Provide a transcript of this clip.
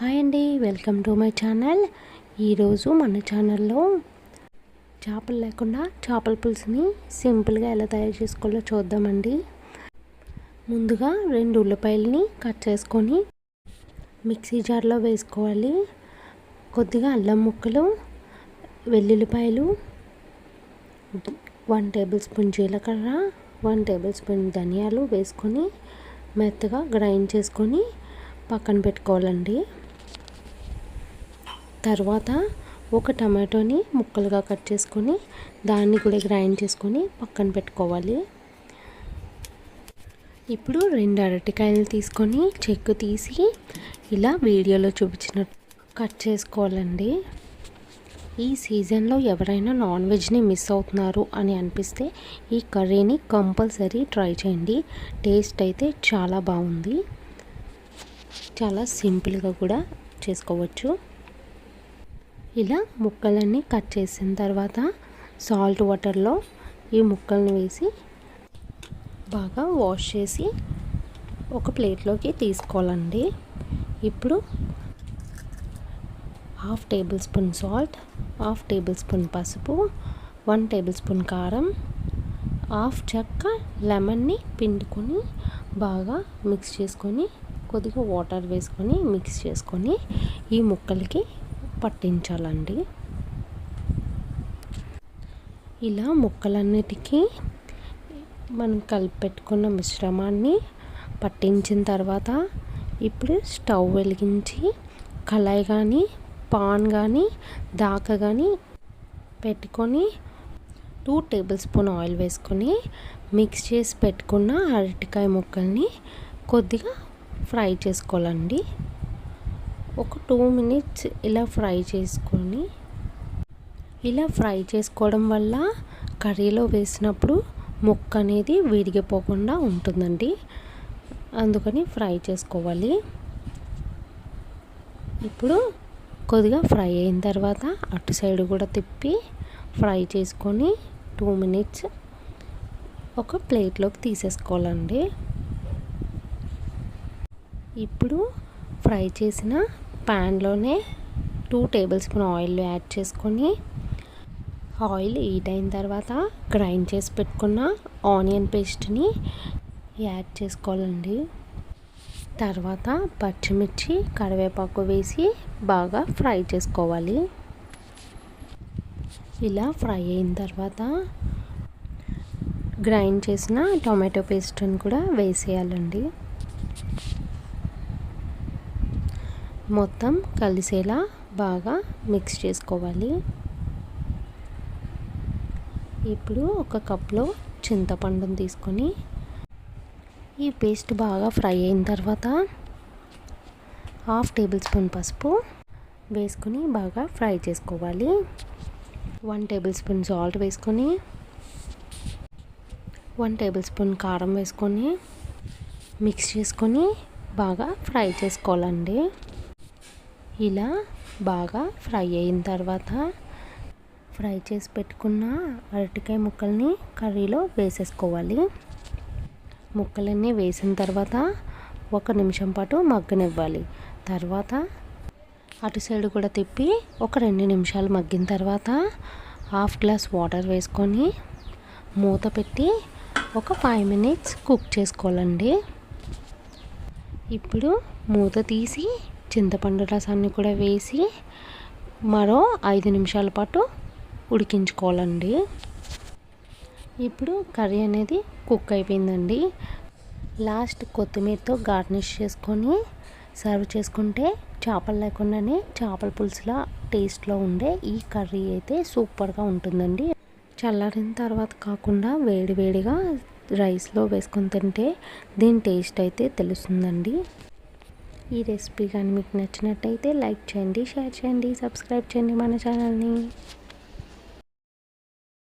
Hi అండి welcome to my channel. ఈరోజు మన ఛానల్లో చేపలు లేకుండా చేపల పులుసుని సింపుల్గా ఎలా తయారు చేసుకోవాలో చూద్దామండి. ముందుగా రెండు ఉల్లిపాయలని కట్ చేసుకొని మిక్సీ జార్లో వేసుకోవాలి. కొద్దిగా అల్లం ముక్కలు వెల్లుల్లిపాయలు వన్ టేబుల్ స్పూన్ జీలకర్ర వన్ టేబుల్ స్పూన్ ధనియాలు వేసుకొని మెత్తగా గ్రైండ్ చేసుకొని పక్కన పెట్టుకోవాలండి. తర్వాత ఒక టమాటోని ముక్కలుగా కట్ చేసుకొని దాన్ని కూడా గ్రైండ్ చేసుకొని పక్కన పెట్టుకోవాలి. ఇప్పుడు రెండు అరటికాయలు తీసుకొని చెక్కు తీసి ఇలా వీడియోలో చూపించినట్టు కట్ చేసుకోవాలండి. ఈ సీజన్లో ఎవరైనా నాన్ వెజ్ని మిస్ అవుతున్నారు అని అనిపిస్తే ఈ కర్రీని కంపల్సరీ ట్రై చేయండి. టేస్ట్ అయితే చాలా బాగుంది. చాలా సింపుల్గా కూడా చేసుకోవచ్చు. ఇలా ముక్కలన్నీ కట్ చేసిన తర్వాత సాల్ట్ వాటర్లో ఈ ముక్కల్ని వేసి బాగా వాష్ చేసి ఒక ప్లేట్లోకి తీసుకోవాలండి. ఇప్పుడు half tablespoon salt half tablespoon పసుపు వన్ టేబుల్ స్పూన్ కారం హాఫ్ చెక్క లెమన్ని పిండుకొని బాగా మిక్స్ చేసుకొని కొద్దిగా వాటర్ వేసుకొని మిక్స్ చేసుకొని ఈ ముక్కలకి పట్టించాలండి. ఇలా ముక్కలన్నిటికీ మనం కలిపి పెట్టుకున్న మిశ్రమాన్ని పట్టించిన తర్వాత ఇప్పుడు స్టవ్ వెలిగించి కళాయి కానీ పాన్ కానీ దాక కానీ పెట్టుకొని టూ టేబుల్ స్పూన్ ఆయిల్ వేసుకొని మిక్స్ చేసి పెట్టుకున్న అరటికాయ ముక్కల్ని కొద్దిగా ఫ్రై చేసుకోవాలండి. ఒక టూ మినిట్స్ ఇలా ఫ్రై చేసుకొని ఇలా ఫ్రై చేసుకోవడం వల్ల కర్రీలో వేసినప్పుడు ముక్క అనేది విరిగిపోకుండా ఉంటుందండి. అందుకని ఫ్రై చేసుకోవాలి. ఇప్పుడు కొద్దిగా ఫ్రై అయిన తర్వాత అటు సైడ్ కూడా తిప్పి ఫ్రై చేసుకొని టూ మినిట్స్ ఒక ప్లేట్లోకి తీసేసుకోవాలండి. ఇప్పుడు ఫ్రై చేసిన ప్యాన్లోనే two tablespoon oil add చేసుకొని ఆయిల్ హీట్ అయిన తర్వాత గ్రైండ్ చేసి పెట్టుకున్న ఆనియన్ పేస్ట్ని యాడ్ చేసుకోవాలండి. తర్వాత పచ్చిమిర్చి కరివేపాకు వేసి బాగా ఫ్రై చేసుకోవాలి. ఇలా ఫ్రై అయిన తర్వాత గ్రైండ్ చేసిన టొమాటో పేస్ట్ని కూడా వేసేయాలండి. మొత్తం కలిసేలా బాగా మిక్స్ చేసుకోవాలి. ఇప్పుడు ఒక కప్లో చింతపండును తీసుకొని ఈ పేస్ట్ బాగా ఫ్రై అయిన తర్వాత హాఫ్ టేబుల్ స్పూన్ పసుపు వేసుకొని బాగా ఫ్రై చేసుకోవాలి. వన్ టేబుల్ స్పూన్ సాల్ట్ వేసుకొని వన్ టేబుల్ స్పూన్ కారం వేసుకొని మిక్స్ చేసుకొని బాగా ఫ్రై చేసుకోవాలండి. ఇలా బాగా ఫ్రై అయిన తర్వాత ఫ్రై చేసి పెట్టుకున్న అరటికాయ ముక్కల్ని కర్రీలో వేసేసుకోవాలి. ముక్కలన్నీ వేసిన తర్వాత ఒక నిమిషం పాటు మగ్గనివ్వాలి. తర్వాత అటు సైడ్ కూడా తిప్పి ఒక రెండు నిమిషాలు మగ్గిన తర్వాత హాఫ్ గ్లాస్ వాటర్ వేసుకొని మూత పెట్టి ఒక ఫైవ్ మినిట్స్ కుక్ చేసుకోవాలండి. ఇప్పుడు మూత తీసి చింతపండు రసాన్ని కూడా వేసి మరో ఐదు నిమిషాల పాటు ఉడికించుకోవాలండి. ఇప్పుడు కర్రీ అనేది కుక్ అయిపోయిందండి. లాస్ట్ కొత్తిమీరతో గార్నిష్ చేసుకొని సర్వ్ చేసుకుంటే చేపలు లేకుండానే చేపల పులుసులా టేస్ట్లో ఉండే ఈ కర్రీ అయితే సూపర్గా ఉంటుందండి. చల్లారిన తర్వాత కాకుండా వేడివేడిగా రైస్లో వేసుకొని తింటే దీని టేస్ట్ అయితే తెలుస్తుందండి. ఈ రెసిపీ కానీ మీకు నచ్చినట్టయితే లైక్ చేయండి షేర్ చేయండి సబ్స్క్రైబ్ చేయండి మన ఛానల్ని.